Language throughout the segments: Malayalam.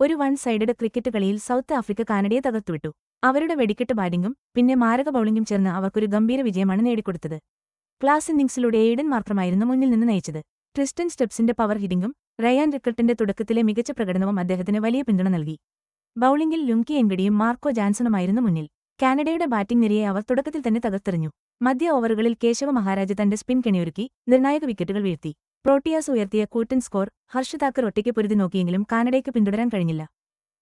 ഒരു വൺ സൈഡഡ് ക്രിക്കറ്റ് കളിയിൽ സൗത്ത് ആഫ്രിക്ക കാനഡയെ തകർത്തുവിട്ടു. അവരുടെ വെടിക്കെട്ട് ബാറ്റിംഗും പിന്നെ മാരക ബൌളിംഗും ചേർന്ന് അവർക്കൊരു ഗംഭീര വിജയമാണ് നേടിക്കൊടുത്തത്. ക്ലാസ് ഇന്നിംഗ്സിലൂടെ എയ്ഡൻ മാത്രമായിരുന്നു മുന്നിൽ നിന്ന് നയിച്ചത്. ക്രിസ്റ്റൻ സ്റ്റെപ്സിന്റെ പവർ ഹിറ്റിംഗും റയാൻ റിക്കൾട്ടിന്റെ തുടക്കത്തിലെ മികച്ച പ്രകടനവും അദ്ദേഹത്തിന് വലിയ പിന്തുണ നൽകി. ബൌളിംഗിൽ ലുങ്കി എൻഗഡിയും മാർക്കോ ജാൻസണുമായിരുന്നു മുന്നിൽ. കാനഡയുടെ ബാറ്റിംഗ് നിരയെ അവർ തുടക്കത്തിൽ തന്നെ തകർത്തെറിഞ്ഞു. മധ്യ ഓവറുകളിൽ കേശവ മഹാരാജ് തന്റെ സ്പിൻ കെണിയൊരുക്കി നിർണായക വിക്കറ്റുകൾ വീഴ്ത്തി. പ്രോട്ടിയാസ് ഉയർത്തിയ കൂട്ടൻ സ്കോർ ഹർഷ് താക്കർ ഒറ്റയ്ക്ക് പൊരുതി നോക്കിയെങ്കിലും കാനഡയ്ക്ക് പിന്തുടരാൻ കഴിഞ്ഞില്ല.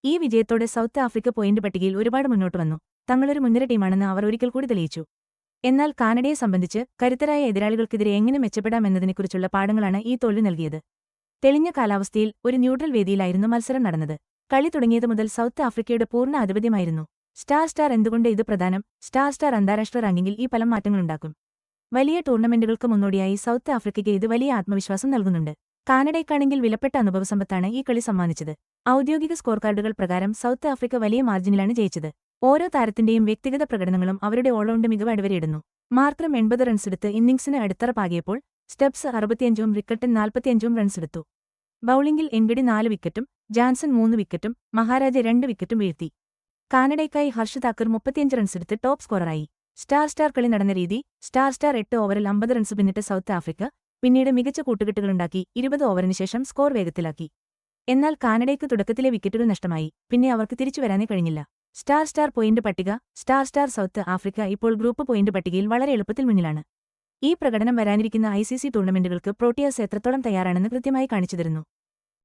ഈ വിജയത്തോടെ സൗത്ത് ആഫ്രിക്ക പോയിന്റ് പട്ടികയിൽ ഒരുപാട് മുന്നോട്ട് വന്നു. തങ്ങളൊരു മുൻനിര ടീമാണെന്ന് അവർ ഒരിക്കൽ കൂടി തെളിയിച്ചു. എന്നാൽ കാനഡയെ സംബന്ധിച്ച് കരുത്തരായ എതിരാളികൾക്കെതിരെ എങ്ങനെ മെച്ചപ്പെടാമെന്നതിനെക്കുറിച്ചുള്ള പാഠങ്ങളാണ് ഈ തോൽവി നൽകിയത്. തെളിഞ്ഞ കാലാവസ്ഥയിൽ ഒരു ന്യൂട്രൽ വേദിയിലായിരുന്നു മത്സരം നടന്നത്. കളി തുടങ്ങിയത് മുതൽ സൗത്ത് ആഫ്രിക്കയുടെ പൂർണ ആധിപത്യമായിരുന്നു. സ്റ്റാർ സ്റ്റാർ എന്തുകൊണ്ട് ഇത് പ്രധാനം? സ്റ്റാർ സ്റ്റാർ അന്താരാഷ്ട്ര റാങ്കിങ്ങിൽ ഈ പല മാറ്റങ്ങളുണ്ടാക്കും. വലിയ ടൂർണമെന്റുകൾക്ക് മുന്നോടിയായി സൗത്ത് ആഫ്രിക്കയ്ക്ക് ഇത് വലിയ ആത്മവിശ്വാസം നൽകുന്നുണ്ട്. കാനഡയ്ക്കാണെങ്കിൽ വിലപ്പെട്ട അനുഭവസമ്പത്താണ് ഈ കളി സമ്മാനിച്ചത്. ഔദ്യോഗിക സ്കോർ കാർഡുകൾ പ്രകാരം സൗത്ത് ആഫ്രിക്ക വലിയ മാർജിനിലാണ് ജയിച്ചത്. ഓരോ താരത്തിന്റെയും വ്യക്തിഗത പ്രകടനങ്ങളും അവരുടെ ഓൾറൗണ്ട് മികവ് അടിവരയിടുന്നു. മാത്രം എൺപത് റൺസെടുത്ത് ഇന്നിംഗ്സിന് അടിത്തറ പാകിയപ്പോൾ സ്റ്റെപ്സ് അറുപത്തിയഞ്ചും റിക്കട്ടൻ നാൽപ്പത്തിയഞ്ചും റൺസെടുത്തു. ബൌളിംഗിൽ എൻഗഡി നാല് വിക്കറ്റും ജാൻസൺ മൂന്ന് വിക്കറ്റും മഹാരാജ രണ്ട് വിക്കറ്റും വീഴ്ത്തി. കാനഡയ്ക്കായി ഹർഷ് താക്കർ മുപ്പത്തിയഞ്ച് റൺസെടുത്ത് ടോപ്പ് സ്കോററായി. സ്റ്റാർ സ്റ്റാർ കളി നടന്ന രീതി സ്റ്റാർ സ്റ്റാർ എട്ട് ഓവറിൽ അമ്പത് റൺസ് പിന്നിട്ട് സൗത്ത് ആഫ്രിക്ക പിന്നീട് മികച്ച കൂട്ടുകെട്ടുകളുണ്ടാക്കി ഇരുപത് ഓവറിന് ശേഷം സ്കോർ വേഗത്തിലാക്കി. എന്നാൽ കാനഡയ്ക്ക് തുടക്കത്തിലെ വിക്കറ്റുകൾ നഷ്ടമായി. പിന്നെ അവർക്ക് തിരിച്ചു വരാനേ കഴിഞ്ഞില്ല. സ്റ്റാർ സ്റ്റാർ പോയിന്റ് പട്ടിക സ്റ്റാർ സ്റ്റാർ സൗത്ത് ആഫ്രിക്ക ഇപ്പോൾ ഗ്രൂപ്പ് പോയിന്റ് പട്ടികയിൽ വളരെ എളുപ്പത്തിൽ മുന്നിലാണ്. ഈ പ്രകടനം വരാനിരിക്കുന്ന ഐ സി സി ടൂർണമെന്റുകൾക്ക് പ്രോട്ടിയാസ് എത്രത്തോളം തയ്യാറാണെന്ന് കൃത്യമായി കാണിച്ചുതരുന്നു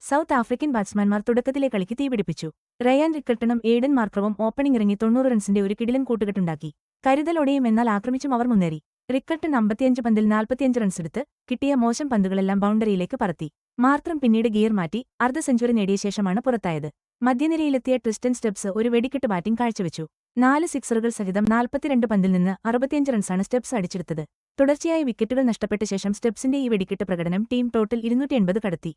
സൗത്ത് ആഫ്രിക്കൻ ബാറ്റ്സ്മാൻമാർ തുടക്കത്തിലെ കളിക്ക് തീപിടിപ്പിച്ചു. റയാൻ റിക്കൽട്ടണും ഏഡൻ മാർക്രവും ഓപ്പണിംഗ് ഇറങ്ങി തൊണ്ണൂറ് റൺസിന്റെ ഒരു കിടിലൻ കൂട്ടുകെട്ടുണ്ടാക്കി. കരുതലോടെയും എന്നാൽ ആക്രമിച്ചും അവർ മുന്നേറി. റിക്കട്ട് അമ്പത്തിയഞ്ച് പന്തിൽ നാൽപ്പത്തിയഞ്ച് റൺസെടുത്ത് കിട്ടിയ മോശം പന്തുകളെല്ലാം ബൗണ്ടറിയിലേക്ക് പറത്തി. മാത്രം പിന്നീട് ഗിയർ മാറ്റി അർദ്ധ സെഞ്ചുറി നേടിയ ശേഷമാണ് പുറത്തായത്. മധ്യനിരയിലെത്തിയ ട്രിസ്റ്റൻ സ്റ്റെപ്സ് ഒരു വെടിക്കെട്ട് ബാറ്റിംഗ് കാഴ്ചവെച്ചു. നാല് സിക്സറുകൾ സഹിതം നാൽപ്പത്തിരണ്ട് പന്തിൽ നിന്ന് അറുപത്തിയഞ്ച് റൺസാണ് സ്റ്റെപ്സ് അടിച്ചെടുത്തത്. തുടർച്ചയായി വിക്കറ്റുകൾ നഷ്ടപ്പെട്ട ശേഷം സ്റ്റെപ്സിന്റെ ഈ വെടിക്കെട്ട് പ്രകടനം ടീം ടോട്ടൽ ഇരുന്നൂറ്റി എൺപത് കടത്തി.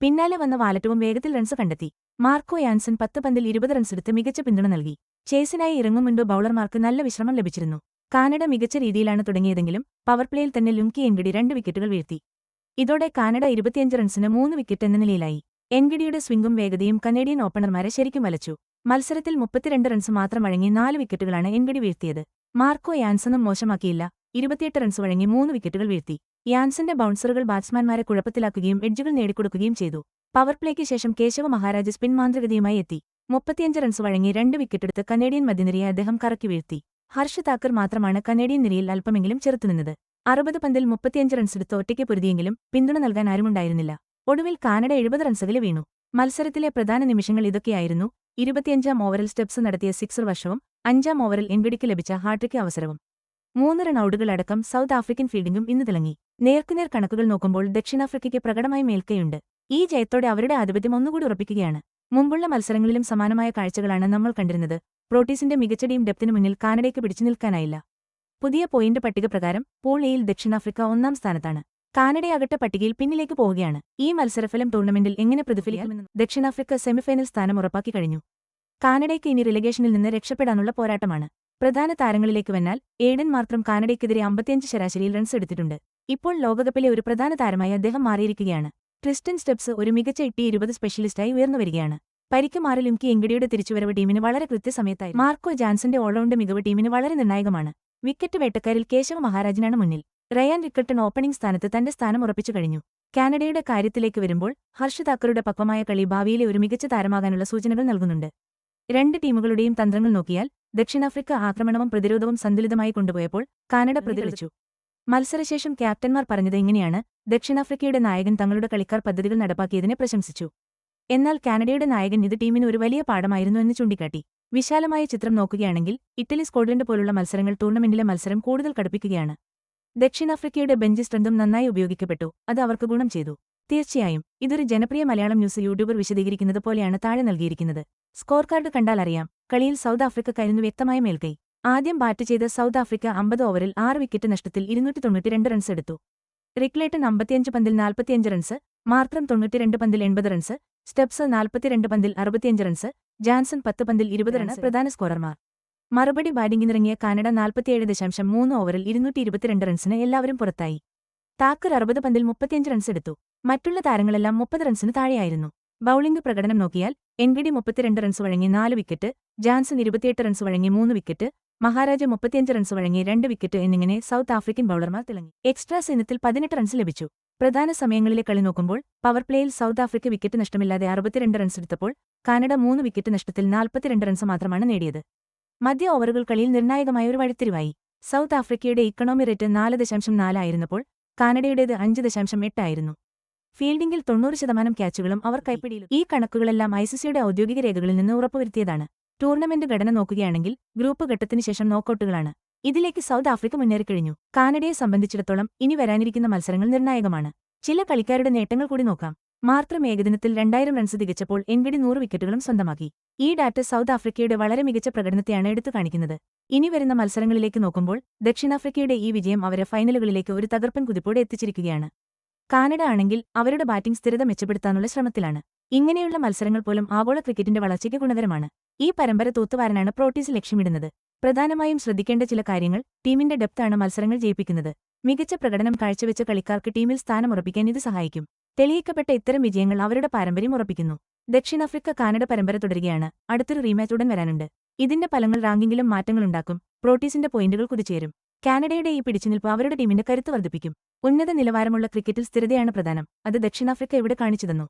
പിന്നാലെ വന്ന വാലറ്റവും വേഗത്തിൽ റൺസ് കണ്ടെത്തി. മാർക്കോ യാൻസൺ പത്ത് പന്തിൽ ഇരുപത് റൺസെടുത്ത് മികച്ച പിന്തുണ നൽകി. ചേസിനായി ഇറങ്ങും മുൻപ് ബൌളർമാർക്ക് നല്ല വിശ്രമം ലഭിച്ചിരുന്നു. കാനഡ മികച്ച രീതിയിലാണ് തുടങ്ങിയതെങ്കിലും പവർ പ്ലേയിൽ തന്നെ ലുങ്കി എൻഗഡി രണ്ട് വിക്കറ്റുകൾ വീഴ്ത്തി. ഇതോടെ കാനഡ ഇരുപത്തിയഞ്ച് റൺസിന് മൂന്ന് വിക്കറ്റ് എന്ന നിലയിലായി. എൻഗഡിയുടെ സ്വിംഗും വേഗതയും കനേഡിയൻ ഓപ്പണർമാരെ ശരിക്കും വലച്ചു. മത്സരത്തിൽ മുപ്പത്തിരണ്ട് റൺസ് മാത്രം വഴങ്ങി നാല് വിക്കറ്റുകളാണ് എൻഗഡി വീഴ്ത്തിയത്. മാർക്കോ യാൻസണും മോശമാക്കിയില്ല. ഇരുപത്തിയെട്ട് റൺസ് വഴങ്ങി മൂന്ന് വിക്കറ്റുകൾ വീഴ്ത്തി. യാൻസന്റെ ബൗൺസറുകൾ ബാറ്റ്സ്മാൻമാരെ കുഴപ്പത്തിലാക്കുകയും എഡ്ജുകൾ നേടിക്കൊടുക്കുകയും ചെയ്തു. പവർ പ്ലേക്ക് ശേഷം കേശവ മഹാരാജ് സ്പിൻ മാന്ത്രികതയുമായി എത്തി. മുപ്പത്തിയഞ്ച് റൺസ് വഴങ്ങി രണ്ട് വിക്കറ്റെടുത്ത് കനേഡിയൻ മധ്യനിരയെ അദ്ദേഹം കറക്കി വീഴ്ത്തി. ഹർഷ് താക്കർ മാത്രമാണ് കനേഡിയൻ നിരയിൽ അല്പമെങ്കിലും ചെറുത്തുനിന്നത്. അറുപത് പന്തിൽ മുപ്പത്തിയഞ്ച് റൺസ് എടുത്ത് ഒറ്റയ്ക്ക് പൊരുതിയെങ്കിലും പിന്തുണ നൽകാൻ ആരുമുണ്ടായിരുന്നില്ല ഒടുവിൽ കാനഡ എഴുപത് റൺസുകളിൽ വീണു. മത്സരത്തിലെ പ്രധാന നിമിഷങ്ങൾ ഇതൊക്കെയായിരുന്നു. ഇരുപത്തിയഞ്ചാം ഓവറിൽ സ്റ്റെപ്സ് നടത്തിയ സിക്സർ വർഷവും അഞ്ചാം ഓവറിൽ എൻഗഡിക്ക് ലഭിച്ച ഹാട്രിക്ക് അവസരവും. മൂന്ന് റണൌട്ടുകളടക്കം സൗത്ത് ആഫ്രിക്കൻ ഫീൽഡിംഗും ഇന്ന് തിളങ്ങി. നേർക്കുനേർ കണക്കുകൾ നോക്കുമ്പോൾ ദക്ഷിണാഫ്രിക്കയ്ക്ക് പ്രകടമായി മേൽക്കയുണ്ട്. ഈ ജയത്തോടെ അവരുടെ ആധിപത്യം ഒന്നുകൂടി ഉറപ്പിക്കുകയാണ്. മുമ്പുള്ള മത്സരങ്ങളിലും സമാനമായ കാഴ്ചകളാണ് നമ്മൾ കണ്ടിരുന്നത്. പ്രോട്ടീസിന്റെ മികച്ച ടീം ഡെപ്തിനു മുന്നിൽ കാനഡയ്ക്ക് പിടിച്ചു നിൽക്കാനായില്ല. പുതിയ പോയിന്റ് പട്ടിക പ്രകാരം പൂൾ എയിൽ ദക്ഷിണാഫ്രിക്ക ഒന്നാം സ്ഥാനത്താണ്. കാനഡയാകട്ടെ പട്ടികയിൽ പിന്നിലേക്ക് പോവുകയാണ്. ഈ മത്സരഫലം ടൂർണമെന്റിൽ എങ്ങനെ പ്രതിഫലിക്കുമെന്ന് ദക്ഷിണാഫ്രിക്ക സെമിഫൈനൽ സ്ഥാനം ഉറപ്പാക്കി കഴിഞ്ഞു. കാനഡയ്ക്ക് ഇനി റിലഗേഷനിൽ നിന്ന് രക്ഷപ്പെടാനുള്ള പോരാട്ടമാണ്. പ്രധാന താരങ്ങളിലേക്ക് വന്നാൽ ഏഡൻ മാത്രം കാനഡയ്ക്കെതിരെ അമ്പത്തിയഞ്ച് ശരാശരിയിൽ റൺസ് എടുത്തിട്ടുണ്ട്. ഇപ്പോൾ ലോകകപ്പിലെ ഒരു പ്രധാന താരമായി അദ്ദേഹം മാറിയിരിക്കുകയാണ്. ക്രിസ്റ്റൻ സ്റ്റെപ്സ് ഒരു മികച്ച ഇട്ടി ഇരുപത് സ്പെഷ്യലിസ്റ്റായി ഉയർന്നുവരികയാണ് പരിക്ക് മാറി ലുംകി എങ്കിടിയുടെ തിരിച്ചുവരവ് ടീമിന് വളരെ കൃത്യസമയത്തായി മാർക്കോ ജാൻസന്റെ ഓൾറൗണ്ട് മികവ് ടീമിന് വളരെ നിർണായകമാണ്. വിക്കറ്റ് വേട്ടക്കാരിൽ കേശവ മഹാരാജനാണ് മുന്നിൽ. റയാൻ റിക്കട്ടൺ ഓപ്പണിംഗ് സ്ഥാനത്ത് തന്റെ സ്ഥാനം ഉറപ്പിച്ചു കഴിഞ്ഞു. കാനഡയുടെ കാര്യത്തിലേക്ക് വരുമ്പോൾ ഹർഷ് താക്കറുടെ പക്വമായ കളി ഭാവിയിലെ ഒരു മികച്ച താരമാകാനുള്ള സൂചനകൾ നൽകുന്നുണ്ട്. രണ്ട് ടീമുകളുടെയും തന്ത്രങ്ങൾ നോക്കിയാൽ ദക്ഷിണാഫ്രിക്ക ആക്രമണവും പ്രതിരോധവും സന്തുലിതമായി കൊണ്ടുപോയപ്പോൾ കാനഡ പ്രതികളിച്ചു മത്സരശേഷം ക്യാപ്റ്റന്മാർ പറഞ്ഞത് ഇങ്ങനെയാണ് ദക്ഷിണാഫ്രിക്കയുടെ നായകൻ തങ്ങളുടെ കളിക്കാർ പദ്ധതികൾ നടപ്പാക്കിയതിനെ പ്രശംസിച്ചു. എന്നാൽ കാനഡയുടെ നായകൻ ഇത് ടീമിന് ഒരു വലിയ പാഠമായിരുന്നു എന്ന് ചൂണ്ടിക്കാട്ടി. വിശാലമായ ചിത്രം നോക്കുകയാണെങ്കിൽ ഇറ്റലി സ്കോട്ട്ലൻഡ് പോലുള്ള മത്സരങ്ങൾ ടൂർണമെന്റിലെ മത്സരം കൂടുതൽ കടുപ്പിക്കുകയാണ്. ദക്ഷിണാഫ്രിക്കയുടെ ബെഞ്ച് സ്ട്രെങ്തും നന്നായി ഉപയോഗിക്കപ്പെട്ടു അത് അവർക്ക് ഗുണം ചെയ്തു. തീർച്ചയായും ഇതൊരു ജനപ്രിയ മലയാളം ന്യൂസ് യൂട്യൂബർ വിശദീകരിക്കുന്നത് പോലെയാണ് താഴെ നൽകിയിരിക്കുന്നത്. സ്കോർ കാർഡ് കണ്ടാൽ അറിയാം കളിയിൽ സൗത്ത് ആഫ്രിക്കക്കായിരുന്നു വ്യക്തമായ മേൽക്കൈ. ആദ്യം ബാറ്റ് ചെയ്ത സൗത്ത് ആഫ്രിക്ക അമ്പത് ഓവറിൽ ആറ് വിക്കറ്റ് നഷ്ടത്തിൽ ഇരുന്നൂറ്റി തൊണ്ണൂറ്റിരണ്ട് റൺസ് എടുത്തു. റിക്ലേട്ടൺ അമ്പത്തിയഞ്ച് പന്തിൽ നാൽപ്പത്തിയഞ്ച് റൺസ് മാർത്രം തൊണ്ണൂറ്റിരണ്ട് പന്തിൽ എൺപത് റൺസ് സ്റ്റെപ്സ് നാൽപ്പത്തിരണ്ട് പന്തിൽ അറുപത്തിയഞ്ച് റൺസ് ജാൻസൺ പത്ത് പന്തിൽ ഇരുപത് റൺസ് പ്രധാന സ്കോറർമാർ. മറുപടി ബാറ്റിംഗിനിറങ്ങിയ കാനഡ നാൽപ്പത്തിയേഴ് ദശാംശം മൂന്ന് ഓവറിൽ ഇരുന്നൂറ്റി ഇരുപത്തിരണ്ട് റൺസിന് എല്ലാവരും പുറത്തായി. താക്കർ അറുപത് പന്തിൽ മുപ്പത്തിയഞ്ച് റൺസ് എടുത്തു. മറ്റുള്ള താരങ്ങളെല്ലാം മുപ്പത് റൺസിന് താഴെയായിരുന്നു. ബൌളിംഗ് പ്രകടനം നോക്കിയാൽ എൻഗിഡി മുപ്പത്തിരണ്ട് റൺസ് വഴങ്ങി നാല് വിക്കറ്റ് ജാൻസൺ ഇരുപത്തിയെട്ട് റൺസ് വഴങ്ങി മൂന്ന് വിക്കറ്റ് മഹാരാജ മുപ്പത്തിയഞ്ച് റൺസ് വഴങ്ങി രണ്ട് വിക്കറ്റ് എന്നിങ്ങനെ സൗത്ത് ആഫ്രിക്കൻ ബൌളർമാർ തിളങ്ങി. എക്സ്ട്രാസ് ഇനത്തിൽ പതിനെട്ട് റൺസ് ലഭിച്ചു. പ്രധാന സമയങ്ങളിലെ കളി നോക്കുമ്പോൾ പവർ പ്ലേയിൽ സൗത്ത് ആഫ്രിക്ക വിക്കറ്റ് നഷ്ടമില്ലാതെ അറുപത്തിരണ്ട് റൺസ് എടുത്തപ്പോൾ കാനഡ മൂന്ന് വിക്കറ്റ് നഷ്ടത്തിൽ നാൽപ്പത്തിരണ്ട് റൺസ് മാത്രമാണ് നേടിയത്. മധ്യ ഓവറുകൾ കളിയിൽ നിർണായകമായ ഒരു വഴിത്തിരിവായി. സൗത്ത് ആഫ്രിക്കയുടെ ഇക്കണോമി റേറ്റ് നാല് ദശാംശം നാലായിരുന്നപ്പോൾ കാനഡയുടേത് അഞ്ച് ദശാംശം എട്ടായിരുന്നു ഫീൽഡിംഗിൽ തൊണ്ണൂറ് ശതമാനം ക്യാച്ചുകളും അവർ കൈപ്പിടിയിലും. ഈ കണക്കുകളെല്ലാം ഐസിസിയുടെ ഔദ്യോഗിക രേഖകളിൽ നിന്ന് ഉറപ്പുവരുത്തിയതാണ്. ടൂർണമെന്റ് ഘടന നോക്കുകയാണെങ്കിൽ ഗ്രൂപ്പ് ഘട്ടത്തിന് ശേഷം നോക്കൌട്ടുകളാണ്. ഇതിലേക്ക് സൗത്ത് ആഫ്രിക്ക മുന്നേറിക്കഴിഞ്ഞു കാനഡയെ സംബന്ധിച്ചിടത്തോളം ഇനി വരാനിരിക്കുന്ന മത്സരങ്ങൾ നിർണായകമാണ്. ചില കളിക്കാരുടെ നേട്ടങ്ങൾ കൂടി നോക്കാം. മാത്രം ഏകദിനത്തിൽ രണ്ടായിരം റൺസ് തികച്ചപ്പോൾ എൻവിഡി നൂറ് വിക്കറ്റുകളും സ്വന്തമാക്കി. ഈ ഡാറ്റ സൗത്ത് ആഫ്രിക്കയുടെ വളരെ മികച്ച പ്രകടനത്തെയാണ് എടുത്തു കാണിക്കുന്നത്. ഇനി വരുന്ന മത്സരങ്ങളിലേക്ക് നോക്കുമ്പോൾ ദക്ഷിണാഫ്രിക്കയുടെ ഈ വിജയം അവരെ ഫൈനലുകളിലേക്ക് ഒരു തകർപ്പൻ കുതിപ്പോടെ എത്തിച്ചിരിക്കുകയാണ്. കാനഡ ആണെങ്കിൽ അവരുടെ ബാറ്റിംഗ് സ്ഥിരത മെച്ചപ്പെടുത്താനുള്ള ശ്രമത്തിലാണ്. ഇങ്ങനെയുള്ള മത്സരങ്ങൾ പോലും ആഗോള ക്രിക്കറ്റിന്റെ വളർച്ചയ്ക്ക് ഗുണകരമാണ്. ഈ പരമ്പര തൂത്തുവാരനാണ് പ്രോട്ടീസ് ലക്ഷ്യമിടുന്നത്. പ്രധാനമായും ശ്രദ്ധിക്കേണ്ട ചില കാര്യങ്ങൾ ടീമിന്റെ ഡെപ്താണ് മത്സരങ്ങൾ ജയിപ്പിക്കുന്നത്. മികച്ച പ്രകടനം കാഴ്ചവെച്ച കളിക്കാർക്ക് ടീമിൽ സ്ഥാനമുറപ്പിക്കാൻ ഇത് സഹായിക്കും. തെളിയിക്കപ്പെട്ട ഇത്തരം വിജയങ്ങൾ അവരുടെ പാരമ്പര്യം ഉറപ്പിക്കുന്നു. ദക്ഷിണാഫ്രിക്ക കാനഡ പരമ്പര തുടരുകയാണ്. അടുത്തൊരു റീമാച്ച് ഉടൻ വരാനുണ്ട്. ഇതിന്റെ ഫലങ്ങൾ റാങ്കിങ്ങിലും മാറ്റങ്ങളുണ്ടാക്കും പ്രോട്ടീസിന്റെ പോയിന്റുകൾ കുതിച്ചേരും. കാനഡയുടെ ഈ പിടിച്ചുനിൽപ്പ് അവരുടെ ടീമിന്റെ കരുത്ത് വർദ്ധിപ്പിക്കും. ഉന്നത നിലവാരമുള്ള ക്രിക്കറ്റിൽ സ്ഥിരതയാണ് പ്രധാനം. അത് ദക്ഷിണാഫ്രിക്ക എവിടെ കാണിച്ചു തന്നു?